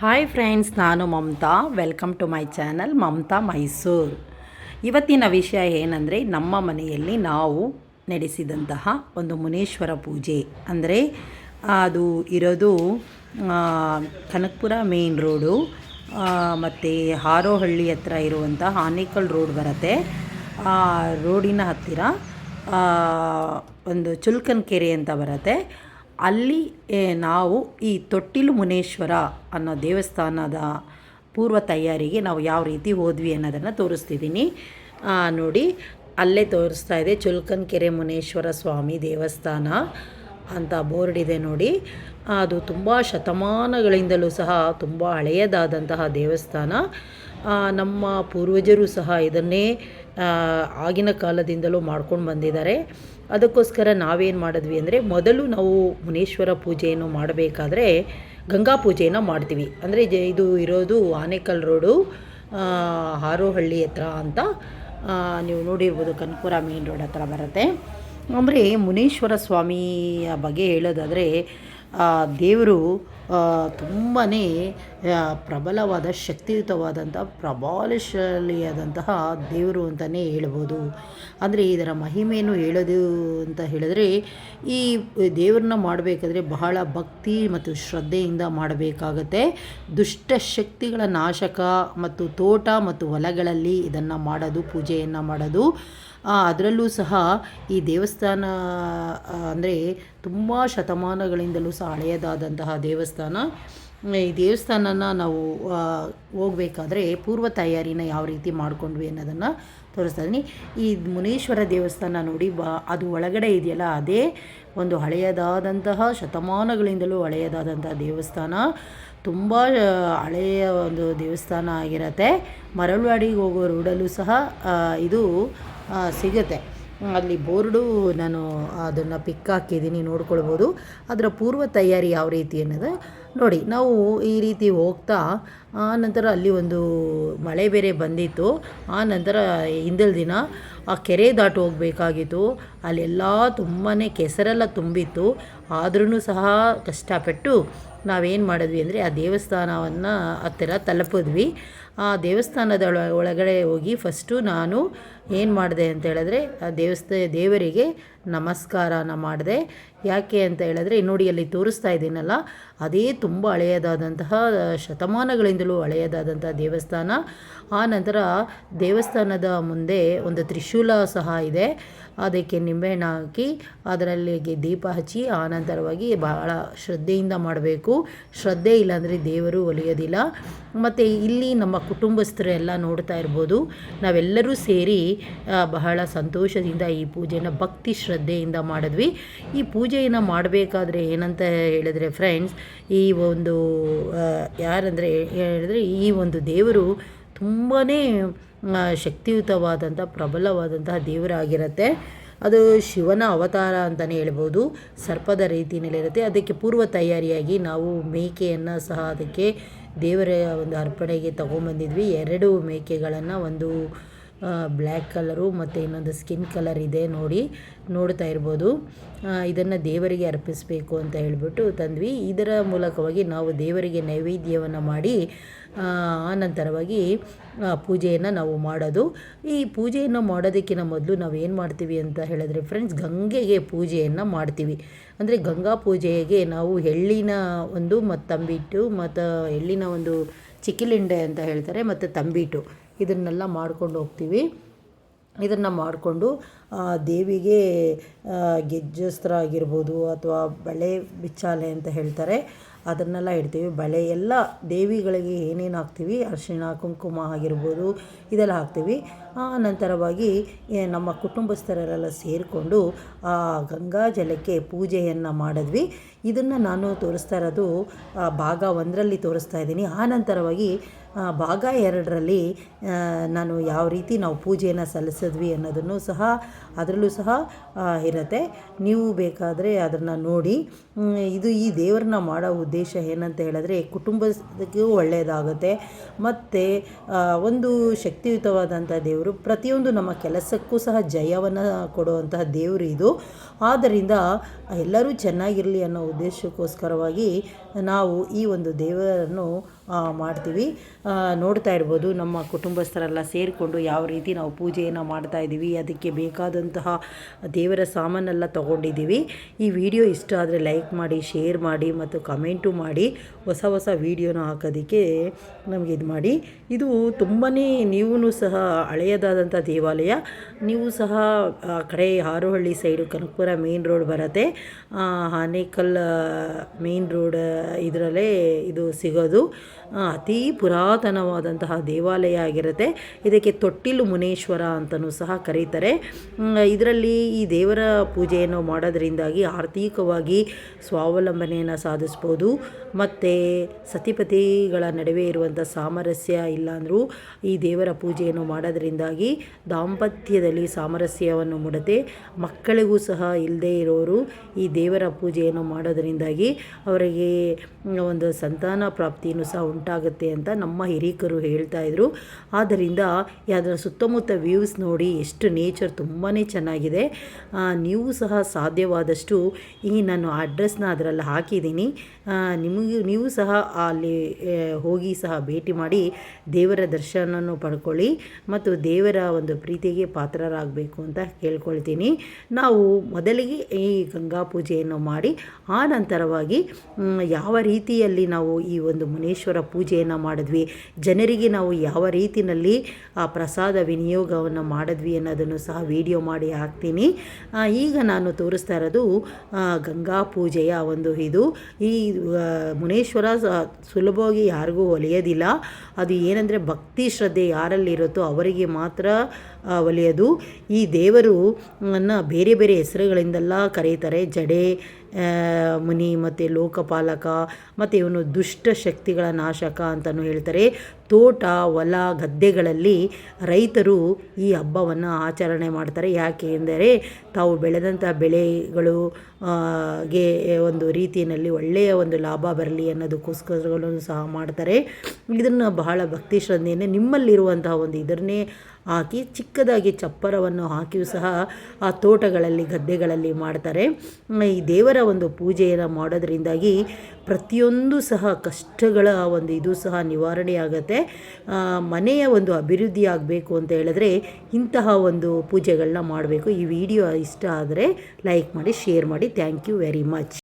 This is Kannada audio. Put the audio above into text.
ಹಾಯ್ ಫ್ರೆಂಡ್ಸ್ ನಾನು Mamata. Welcome to my channel Mamata Mysuru. ಇವತ್ತಿನ ವಿಷಯ ಏನಂದರೆ, ನಮ್ಮ ಮನೆಯಲ್ಲಿ ನಾವು ನಡೆಸಿದಂತಹ ಒಂದು ಮುನೇಶ್ವರ ಪೂಜೆ. ಅಂದರೆ, ಅದು ಇರೋದು ಕನಕಪುರ ಮೇನ್ ರೋಡು ಮತ್ತು ಹಾರೋಹಳ್ಳಿ ಹತ್ರ ಇರುವಂಥ ಆನೇಕಲ್ ರೋಡ್ ಬರುತ್ತೆ. ರೋಡಿನ ಹತ್ತಿರ ಒಂದು ಚುಲ್ಕನ್ ಕೆರೆ ಅಂತ ಬರುತ್ತೆ. ಅಲ್ಲಿ ನಾವು ಈ ತೊಟ್ಟಿಲು ಮುನೇಶ್ವರ ಅನ್ನೋ ದೇವಸ್ಥಾನದ ಪೂರ್ವ ತಯಾರಿಗೆ ನಾವು ಯಾವ ರೀತಿ ಹೋದ್ವಿ ಅನ್ನೋದನ್ನು ತೋರಿಸ್ತಿದ್ದೀನಿ. ನೋಡಿ, ಅಲ್ಲೇ ತೋರಿಸ್ತಾ ಇದೆ ಚುಲ್ಕನ್ ಕೆರೆ ಮುನೇಶ್ವರ ಸ್ವಾಮಿ ದೇವಸ್ಥಾನ ಅಂತ ಬೋರ್ಡ್ ಇದೆ ನೋಡಿ. ಅದು ತುಂಬ ಶತಮಾನಗಳಿಂದಲೂ ಸಹ ತುಂಬ ಹಳೆಯದಾದಂತಹ ದೇವಸ್ಥಾನ. ನಮ್ಮ ಪೂರ್ವಜರು ಸಹ ಇದನ್ನೇ ಆಗಿನ ಕಾಲದಿಂದಲೂ ಮಾಡ್ಕೊಂಡು ಬಂದಿದ್ದಾರೆ. ಅದಕ್ಕೋಸ್ಕರ ನಾವೇನು ಮಾಡಿದ್ವಿ ಅಂದರೆ ಮೊದಲು ನಾವು ಮುನೇಶ್ವರ ಪೂಜೆಯನ್ನು ಮಾಡಬೇಕಾದ್ರೆ ಗಂಗಾ ಪೂಜೆಯನ್ನು ಮಾಡ್ತೀವಿ. ಅಂದರೆ ಜ ಇದು ಇರೋದು ಆನೇಕಲ್ ರೋಡು ಹಾರೋಹಳ್ಳಿ ಹತ್ರ ಅಂತ ನೀವು ನೋಡಿರ್ಬೋದು ಕನ್ಪುರ ಮೇನ್ ರೋಡ್ ಹತ್ರ ಬರುತ್ತೆ. ಅಂದರೆ ಮುನೇಶ್ವರ ಸ್ವಾಮಿಯ ಬಗ್ಗೆ ಹೇಳೋದಾದರೆ ದೇವರು ತುಂಬಾ ಪ್ರಬಲವಾದ ಶಕ್ತಿಯುತವಾದಂಥ ಪ್ರಬಲಶಾಲಿಯಾದಂತಹ ದೇವರು ಅಂತಲೇ ಹೇಳ್ಬೋದು. ಅಂದರೆ ಇದರ ಮಹಿಮೆಯನ್ನು ಹೇಳೋದು ಅಂತ ಹೇಳಿದ್ರೆ, ಈ ದೇವ್ರನ್ನ ಮಾಡಬೇಕಾದ್ರೆ ಬಹಳ ಭಕ್ತಿ ಮತ್ತು ಶ್ರದ್ಧೆಯಿಂದ ಮಾಡಬೇಕಾಗತ್ತೆ. ದುಷ್ಟ ಶಕ್ತಿಗಳ ನಾಶಕ ಮತ್ತು ತೋಟ ಮತ್ತು ಹೊಲಗಳಲ್ಲಿ ಇದನ್ನು ಮಾಡೋದು, ಪೂಜೆಯನ್ನು ಮಾಡೋದು. ಅದರಲ್ಲೂ ಸಹ ಈ ದೇವಸ್ಥಾನ ಅಂದರೆ ತುಂಬ ಶತಮಾನಗಳಿಂದಲೂ ಸಹ ಹಳೆಯದಾದಂತಹ ದೇವಸ್ಥಾನ. ಈ ದೇವಸ್ಥಾನನ ನಾವು ಹೋಗಬೇಕಾದ್ರೆ ಪೂರ್ವ ತಯಾರಿನ ಯಾವ ರೀತಿ ಮಾಡಿಕೊಂಡ್ವಿ ಅನ್ನೋದನ್ನು ತೋರಿಸ್ತಾ ಈ ಮುನೇಶ್ವರ ದೇವಸ್ಥಾನ ನೋಡಿ ಬಾ, ಅದು ಒಳಗಡೆ ಇದೆಯಲ್ಲ, ಅದೇ ಒಂದು ಹಳೆಯದಾದಂತಹ ಶತಮಾನಗಳಿಂದಲೂ ಹಳೆಯದಾದಂತಹ ದೇವಸ್ಥಾನ. ತುಂಬ ಹಳೆಯ ಒಂದು ದೇವಸ್ಥಾನ ಆಗಿರತ್ತೆ. ಮರಳವಾಡಿಗೆ ಹೋಗೋ ರೋಡಲ್ಲೂ ಸಹ ಇದು ಸಿಗುತ್ತೆ. ಅಲ್ಲಿ ಬೋರ್ಡು ನಾನು ಅದನ್ನು ಪಿಕ್ ಹಾಕಿದ್ದೀನಿ, ನೋಡ್ಕೊಳ್ಬೋದು. ಅದರ ಪೂರ್ವ ತಯಾರಿ ಯಾವ ರೀತಿ ಅನ್ನೋದು ನೋಡಿ. ನಾವು ಈ ರೀತಿ ಹೋಗ್ತಾ, ಆ ನಂತರ ಅಲ್ಲಿ ಒಂದು ಮಳೆ ಬೇರೆ ಬಂದಿತ್ತು. ಆ ನಂತರ ಹಿಂದಿನ ದಿನ ಆ ಕೆರೆ ದಾಟು ಹೋಗಬೇಕಾಗಿತ್ತು. ಅಲ್ಲೆಲ್ಲ ತುಂಬಾ ಕೆಸರೆಲ್ಲ ತುಂಬಿತ್ತು. ಆದ್ರೂ ಸಹ ಕಷ್ಟಪಟ್ಟು ನಾವೇನು ಮಾಡಿದ್ವಿ ಅಂದರೆ ಆ ದೇವಸ್ಥಾನವನ್ನು ಹತ್ತಿರ ತಲುಪಿದ್ವಿ. ಆ ದೇವಸ್ಥಾನದ ಒಳಗಡೆ ಹೋಗಿ ಫಸ್ಟು ನಾನು ಏನು ಮಾಡಿದೆ ಅಂತ ಹೇಳಿದ್ರೆ, ಆ ದೇವಸ್ಥ, ದೇವರಿಗೆ ನಮಸ್ಕಾರನ ಮಾಡಿದೆ. ಯಾಕೆ ಅಂತ ಹೇಳಿದ್ರೆ ನೋಡಿ ಅಲ್ಲಿ ತೋರಿಸ್ತಾ ಇದ್ದೀನಲ್ಲ, ಅದೇ ತುಂಬ ಹಳೆಯದಾದಂತಹ ಶತಮಾನಗಳಿಂದಲೂ ಹಳೆಯದಾದಂತಹ ದೇವಸ್ಥಾನ. ಆ ನಂತರ ದೇವಸ್ಥಾನದ ಮುಂದೆ ಒಂದು ತ್ರಿಶೂಲ ಸಹ ಇದೆ. ಅದಕ್ಕೆ ನಿಂಬೆಹಣ್ಣು ಹಾಕಿ ಅದರಲ್ಲಿಗೆ ದೀಪ ಹಚ್ಚಿ ಆನಂತರವಾಗಿ ಬಹಳ ಶ್ರದ್ಧೆಯಿಂದ ಮಾಡಬೇಕು. ಶ್ರದ್ಧೆ ಇಲ್ಲಾಂದರೆ ದೇವರು ಒಲಿಯೋದಿಲ್ಲ. ಮತ್ತು ಇಲ್ಲಿ ನಮ್ಮ ಕುಟುಂಬಸ್ಥರೆಲ್ಲ ನೋಡ್ತಾ ಇರ್ಬೋದು. ನಾವೆಲ್ಲರೂ ಸೇರಿ ಬಹಳ ಸಂತೋಷದಿಂದ ಈ ಪೂಜೆಯನ್ನು ಭಕ್ತಿ ಶ್ರದ್ಧೆಯಿಂದ ಮಾಡಿದ್ವಿ. ಈ ಪೂಜೆಯನ್ನು ಮಾಡಬೇಕಾದ್ರೆ ಏನಂತ ಹೇಳಿದ್ರೆ ಫ್ರೆಂಡ್ಸ್ ಈ ಒಂದು ಯಾರಂದರೆ ಹೇಳಿದ್ರೆ ಈ ಒಂದು ದೇವರು ತುಂಬಾ ಶಕ್ತಿಯುತವಾದಂಥ, ಪ್ರಬಲವಾದಂತಹ ದೇವರಾಗಿರುತ್ತೆ. ಅದು ಶಿವನ ಅವತಾರ ಅಂತಲೇ ಹೇಳ್ಬೋದು. ಸರ್ಪದ ರೀತಿಯಲ್ಲಿರುತ್ತೆ ಅದಕ್ಕೆ ಪೂರ್ವ ತಯಾರಿಯಾಗಿ ನಾವು ಮೇಕೆಯನ್ನು ಸಹ ಅದಕ್ಕೆ ದೇವರ ಒಂದು ಅರ್ಪಣೆಗೆ ತಗೊಂಬಂದಿದ್ವಿ. ಎರಡು ಮೇಕೆಗಳನ್ನು ಒಂದು ಬ್ಲ್ಯಾಕ್ ಕಲರು ಮತ್ತು ಇನ್ನೊಂದು ಸ್ಕಿನ್ ಕಲರ್ ಇದೆ ನೋಡಿ ನೋಡ್ತಾ ಇರ್ಬೋದು. ಇದನ್ನು ದೇವರಿಗೆ ಅರ್ಪಿಸಬೇಕು ಅಂತ ಹೇಳಿಬಿಟ್ಟು ತಂದ್ವಿ. ಇದರ ಮೂಲಕವಾಗಿ ನಾವು ದೇವರಿಗೆ ನೈವೇದ್ಯವನ್ನು ಮಾಡಿ ಆನಂತರವಾಗಿ ಪೂಜೆಯನ್ನು ನಾವು ಮಾಡೋದು. ಈ ಪೂಜೆಯನ್ನು ಮಾಡೋದಕ್ಕಿಂತ ಮೊದಲು ನಾವು ಏನು ಮಾಡ್ತೀವಿ ಅಂತ ಹೇಳಿದ್ರೆ ಫ್ರೆಂಡ್ಸ್ ಗಂಗೆಗೆ ಪೂಜೆಯನ್ನು ಮಾಡ್ತೀವಿ. ಅಂದರೆ ಗಂಗಾ ಪೂಜೆಗೆ ನಾವು ಎಳ್ಳಿನ ಒಂದು ಮತ್ತು ತಂಬಿಟ್ಟು ಮತ್ತು ಎಳ್ಳಿನ ಒಂದು ಚಿಕ್ಕಿಲಿಂಡೆ ಅಂತ ಹೇಳ್ತಾರೆ, ಮತ್ತು ತಂಬಿಟ್ಟು. ಇದನ್ನೆಲ್ಲ ಮಾಡ್ಕೊಂಡು ಹೋಗ್ತೀವಿ. ಇದನ್ನು ಮಾಡಿಕೊಂಡು ದೇವಿಗೆ ಗೆಜ್ಜಸ್ತ್ರ ಆಗಿರ್ಬೋದು ಅಥವಾ ಬಳೆ ಬಿಚ್ಚಾಲೆ ಅಂತ ಹೇಳ್ತಾರೆ. ಅದನ್ನೆಲ್ಲ ಇಡ್ತೀವಿ. ಬಳೆ ಎಲ್ಲ ದೇವಿಗಳಿಗೆ ಏನೇನು ಹಾಕ್ತೀವಿ? ಅರಿಶಿಣ, ಕುಂಕುಮ ಆಗಿರ್ಬೋದು, ಇದೆಲ್ಲ ಹಾಕ್ತೀವಿ. ನಂತರವಾಗಿ ನಮ್ಮ ಕುಟುಂಬಸ್ಥರೆಲ್ಲ ಸೇರಿಕೊಂಡು ಆ ಗಂಗಾ ಜಲಕ್ಕೆ ಪೂಜೆಯನ್ನು ಮಾಡಿದ್ವಿ. ಇದನ್ನು ನಾನು ತೋರಿಸ್ತಾ ಇರೋದು ಭಾಗ ಒಂದರಲ್ಲಿ ತೋರಿಸ್ತಾ ಇದ್ದೀನಿ. ಆ ಭಾಗ ಎರಡರಲ್ಲಿ ನಾನು ಯಾವ ರೀತಿ ನಾವು ಪೂಜೆಯನ್ನು ಸಲ್ಲಿಸಿದ್ವಿ ಅನ್ನೋದನ್ನು ಸಹ, ಅದರಲ್ಲೂ ಸಹ ಇರುತ್ತೆ. ನೀವು ಬೇಕಾದರೆ ಅದನ್ನು ನೋಡಿ ಇದು ಈ ದೇವರನ್ನ ಮಾಡೋ ಉದ್ದೇಶ ಏನಂತ ಹೇಳಿದ್ರೆ ಕುಟುಂಬಕ್ಕೂ ಒಳ್ಳೆಯದಾಗುತ್ತೆ ಮತ್ತು ಒಂದು ಶಕ್ತಿಯುತವಾದಂಥ ದೇವರು ದೇವರು ಪ್ರತಿಯೊಂದು ನಮ್ಮ ಕೆಲಸಕ್ಕೂ ಸಹ ಜಯವನ್ನು ಕೊಡುವಂತಹ ದೇವರು ಇದು. ಆದ್ದರಿಂದ ಎಲ್ಲರೂ ಚೆನ್ನಾಗಿರಲಿ ಅನ್ನೋ ಉದ್ದೇಶಕ್ಕೋಸ್ಕರವಾಗಿ ನಾವು ಈ ಒಂದು ದೇವರನ್ನು ಮಾಡ್ತೀವಿ. ನೋಡ್ತಾ ಇರ್ಬೋದು, ನಮ್ಮ ಕುಟುಂಬಸ್ಥರೆಲ್ಲ ಸೇರಿಕೊಂಡು ಯಾವ ರೀತಿ ನಾವು ಪೂಜೆಯನ್ನು ಮಾಡ್ತಾ ಇದ್ದೀವಿ, ಅದಕ್ಕೆ ಬೇಕಾದಂತಹ ದೇವರ ಸಾಮಾನೆಲ್ಲ ತಗೊಂಡಿದ್ದೀವಿ. ಈ ವಿಡಿಯೋ ಇಷ್ಟ ಆದರೆ ಲೈಕ್ ಮಾಡಿ, ಶೇರ್ ಮಾಡಿ ಮತ್ತು ಕಮೆಂಟು ಮಾಡಿ. ಹೊಸ ಹೊಸ ವಿಡಿಯೋನ ಹಾಕೋದಕ್ಕೆ ನಮಗೆ ಇದು ಮಾಡಿ. ಇದು ತುಂಬಾ ನೀವು ಸಹ ಹಳೆಯದಾದಂಥ ದೇವಾಲಯ. ನೀವು ಸಹ, ಆ, ಕಡೆ Harohalli side Kanakapura main road ಬರುತ್ತೆ. ಆನೇಕಲ್ ಮೇನ್ ರೋಡ್, ಇದರಲ್ಲೇ ಇದು ಸಿಗೋದು. ಅತೀ ಪುರಾತನವಾದಂತಹ ದೇವಾಲಯ ಆಗಿರುತ್ತೆ. ಇದಕ್ಕೆ ತೊಟ್ಟಿಲು ಮುನೇಶ್ವರ ಅಂತಲೂ ಸಹ ಕರೀತಾರೆ. ಇದರಲ್ಲಿ ಈ ದೇವರ ಪೂಜೆಯನ್ನು ಮಾಡೋದ್ರಿಂದಾಗಿ ಆರ್ಥಿಕವಾಗಿ ಸ್ವಾವಲಂಬನೆಯನ್ನು ಸಾಧಿಸ್ಬೋದು. ಮತ್ತು ಸತಿಪತಿಗಳ ನಡುವೆ ಇರುವಂಥ ಸಾಮರಸ್ಯ ಇಲ್ಲಾಂದರೂ ಈ ದೇವರ ಪೂಜೆಯನ್ನು ಮಾಡೋದ್ರಿಂದಾಗಿ ದಾಂಪತ್ಯದಲ್ಲಿ ಸಾಮರಸ್ಯವನ್ನು ಮೂಡುತ್ತೆ. ಮಕ್ಕಳಿಗೂ ಸಹ ಇಲ್ಲದೇ ಇರೋರು ಈ ದೇವರ ಪೂಜೆಯನ್ನು ಮಾಡೋದರಿಂದಾಗಿ ಅವರಿಗೆ ಒಂದು ಸಂತಾನ ಪ್ರಾಪ್ತಿಯನ್ನು ಸಹ ಉಂಟಾಗುತ್ತೆ ಅಂತ ನಮ್ಮ ಹಿರೀಕರು ಹೇಳ್ತಾ ಇದ್ರು. ಆದ್ದರಿಂದ ಅದರ ಸುತ್ತಮುತ್ತ ವ್ಯೂಸ್ ನೋಡಿ, ಎಷ್ಟು ನೇಚರ್ ತುಂಬಾ ಚೆನ್ನಾಗಿದೆ. ನೀವು ಸಹ ಸಾಧ್ಯವಾದಷ್ಟು ಈ ನಾನು ಅಡ್ರೆಸ್ನ ಅದರಲ್ಲಿ ಹಾಕಿದ್ದೀನಿ. ನಿಮಗೆ, ನೀವು ಸಹ ಅಲ್ಲಿ ಹೋಗಿ ಸಹ ಭೇಟಿ ಮಾಡಿ ದೇವರ ದರ್ಶನವನ್ನು ಪಡ್ಕೊಳ್ಳಿ ಮತ್ತು ದೇವರ ಒಂದು ಪ್ರೀತಿಗೆ ಪಾತ್ರರಾಗಬೇಕು ಅಂತ ಕೇಳ್ಕೊಳ್ತೀನಿ. ನಾವು ಮೊದಲಿಗೆ ಈ ಗಂಗಾ ಪೂಜೆಯನ್ನು ಮಾಡಿ, ಆ ನಂತರವಾಗಿ ಯಾವ ರೀತಿಯಲ್ಲಿ ನಾವು ಈ ಒಂದು ಮುನೇಶ್ವರ ಪೂಜೆಯನ್ನು ಮಾಡಿದ್ವಿ. ಜನರಿಗೆ ನಾವು ಯಾವ ರೀತಿಯಲ್ಲಿ ಆ ಪ್ರಸಾದ ವಿನಿಯೋಗವನ್ನು ಮಾಡಿದ್ವಿ ಅನ್ನೋದನ್ನು ಸಹ ವಿಡಿಯೋ ಮಾಡಿ ಹಾಕ್ತೀನಿ. ಈಗ ನಾನು ತೋರಿಸ್ತಾ ಇರೋದು ಗಂಗಾ ಪೂಜೆಯ ಒಂದು ಇದು. ಈ ಮುನೇಶ್ವರ ಸುಲಭವಾಗಿ ಯಾರಿಗೂ ಒಲಿಯೋದಿಲ್ಲ. ಅದು ಏನಂದರೆ ಭಕ್ತಿ ಶ್ರದ್ಧೆ ಯಾರಲ್ಲಿರುತ್ತೋ ಅವರಿಗೆ ಮಾತ್ರ ಒಲಿಯೋದು. ಈ ದೇವರು ಬೇರೆ ಬೇರೆ ಹೆಸರುಗಳಿಂದೆಲ್ಲ ಕರೀತಾರೆ. ಜಡೆ ಮುನಿ ಮತ್ತು ಲೋಕಪಾಲಕ ಮತ್ತು ಇವನು ದುಷ್ಟ ಶಕ್ತಿಗಳ ನಾಶಕ ಅಂತಲೂ ಹೇಳ್ತಾರೆ. ತೋಟ, ಹೊಲ, ಗದ್ದೆಗಳಲ್ಲಿ ರೈತರು ಈ ಹಬ್ಬವನ್ನು ಆಚರಣೆ ಮಾಡ್ತಾರೆ. ಯಾಕೆ ಎಂದರೆ ತಾವು ಬೆಳೆದಂಥ ಬೆಳೆಗಳು ಗೆ ಒಂದು ರೀತಿಯಲ್ಲಿ ಒಳ್ಳೆಯ ಒಂದು ಲಾಭ ಬರಲಿ ಅನ್ನೋದಕ್ಕೋಸ್ಕರಗಳನ್ನು ಸಹ ಮಾಡ್ತಾರೆ. ಇದನ್ನು ಬಹಳ ಭಕ್ತಿ ಶ್ರದ್ಧೆಯಿಂದ ನಿಮ್ಮಲ್ಲಿರುವಂತಹ ಒಂದು ಇದನ್ನೇ ಹಾಕಿ ಚಿಕ್ಕದಾಗಿ ಚಪ್ಪರವನ್ನು ಹಾಕಿಯೂ ಸಹ ಆ ತೋಟಗಳಲ್ಲಿ, ಗದ್ದೆಗಳಲ್ಲಿ ಮಾಡ್ತಾರೆ. ಈ ದೇವರ ಒಂದು ಪೂಜೆಯನ್ನು ಮಾಡೋದ್ರಿಂದಾಗಿ ಪ್ರತಿಯೊಂದು ಸಹ ಕಷ್ಟಗಳ ಒಂದು ಇದು ಸಹ ನಿವಾರಣೆ ಆಗುತ್ತೆ. ಮನೆಯ ಒಂದು ಅಭಿವೃದ್ಧಿ ಆಗಬೇಕು ಅಂತ ಹೇಳಿದ್ರೆ ಇಂತಹ ಒಂದು ಪೂಜೆಗಳನ್ನ ಮಾಡಬೇಕು. ಈ ವಿಡಿಯೋ ಇಷ್ಟ ಆದರೆ ಲೈಕ್ ಮಾಡಿ, ಶೇರ್ ಮಾಡಿ. Thank you very much.